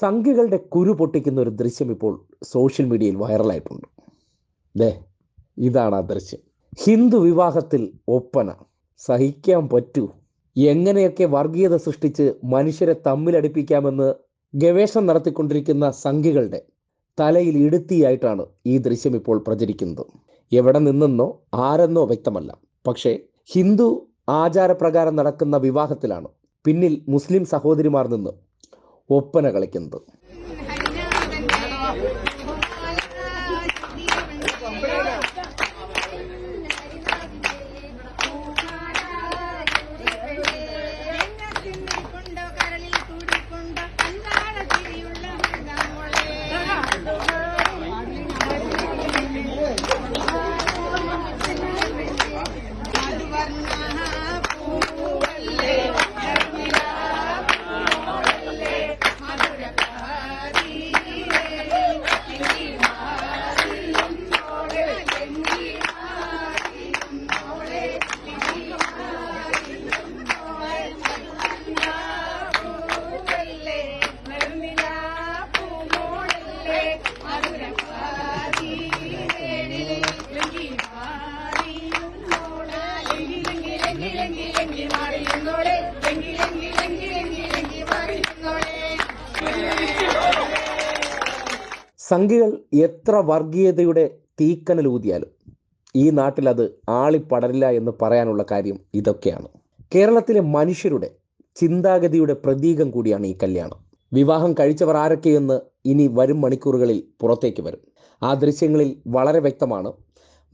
സംഖ്യകളുടെ കുരു പൊട്ടിക്കുന്ന ഒരു ദൃശ്യം ഇപ്പോൾ സോഷ്യൽ മീഡിയയിൽ വൈറലായിട്ടുണ്ട് ദേ ഇതാണ് ആ ദൃശ്യം. ഹിന്ദു വിവാഹത്തിൽ ഒപ്പന. സഹിക്കാൻ പറ്റൂ. എങ്ങനെയൊക്കെ വർഗീയത സൃഷ്ടിച്ച് മനുഷ്യരെ തമ്മിലടിപ്പിക്കാമെന്ന് ഗവേഷണം നടത്തിക്കൊണ്ടിരിക്കുന്ന സംഖ്യകളുടെ തലയിൽ ഇടുത്തിയായിട്ടാണ് ഈ ദൃശ്യം ഇപ്പോൾ പ്രചരിക്കുന്നത്. എവിടെ നിന്നെന്നോ ആരെന്നോ വ്യക്തമല്ല. പക്ഷേ ഹിന്ദു ആചാരപ്രകാരം നടക്കുന്ന വിവാഹത്തിലാണ് പിന്നിൽ മുസ്ലിം സഹോദരിമാർ നിന്ന് ഒപ്പന കളിക്കുന്നത്. സംഖ്യകൾ എത്ര വർഗീയതയുടെ തീക്കനലൂതിയാലും ഈ നാട്ടിൽ അത് ആളിപ്പടരില്ല എന്ന് പറയാനുള്ള കാര്യം ഇതൊക്കെയാണ്. കേരളത്തിലെ മനുഷ്യരുടെ ചിന്താഗതിയുടെ പ്രതീകം കൂടിയാണ് ഈ കല്യാണം. വിവാഹം കഴിച്ചവർ ആരൊക്കെയെന്ന് ഇനി വരും മണിക്കൂറുകളിൽ പുറത്തേക്ക് വരും. ആ ദൃശ്യങ്ങളിൽ വളരെ വ്യക്തമാണ്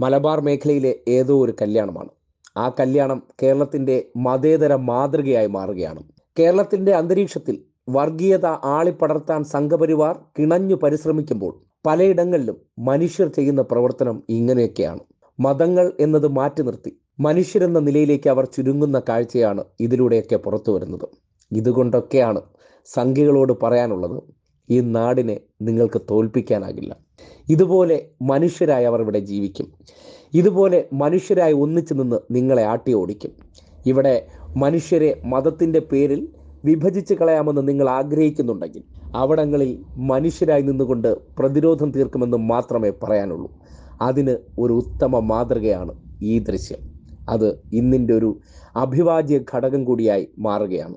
മലബാർ മേഖലയിലെ ഏതോ ഒരു കല്യാണമാണ്. ആ കല്യാണം കേരളത്തിന്റെ മതേതര മാതൃകയായി മാറുകയാണ്. കേരളത്തിന്റെ അന്തരീക്ഷത്തിൽ വർഗീയത ആളിപ്പടർത്താൻ സംഘപരിവാർ കിണഞ്ഞു പരിശ്രമിക്കുമ്പോൾ പലയിടങ്ങളിലും മനുഷ്യർ ചെയ്യുന്ന പ്രവർത്തനം ഇങ്ങനെയൊക്കെയാണ്. മതങ്ങൾ എന്നത് മാറ്റി നിർത്തി. മനുഷ്യരെന്ന നിലയിലേക്ക് അവർ ചുരുങ്ങുന്ന കാഴ്ചയാണ് ഇതിലൂടെയൊക്കെ പുറത്തു വരുന്നത്. ഇതുകൊണ്ടൊക്കെയാണ് സംഖ്യകളോട് പറയാനുള്ളത് ഈ നാടിനെ നിങ്ങൾക്ക് തോൽപ്പിക്കാനാകില്ല. ഇതുപോലെ മനുഷ്യരായി അവർ ഇവിടെ ജീവിക്കും. ഇതുപോലെ മനുഷ്യരായി ഒന്നിച്ചു നിന്ന് നിങ്ങളെ ആട്ടി ഓടിക്കും ഇവിടെ മനുഷ്യരെ മതത്തിന്റെ പേരിൽ വിഭജിച്ച് കളയാമെന്ന് നിങ്ങൾ ആഗ്രഹിക്കുന്നുണ്ടെങ്കിൽ അവിടങ്ങളിൽ മനുഷ്യരായി നിന്നുകൊണ്ട് പ്രതിരോധം തീർക്കുമെന്ന് മാത്രമേ പറയാനുള്ളൂ. അതിന് ഒരു ഉത്തമ മാതൃകയാണ് ഈ ദൃശ്യം. അത് ഇന്നിന്റെ ഒരു അഭിവാജ്യ ഘടകം കൂടിയായി മാറുകയാണ്.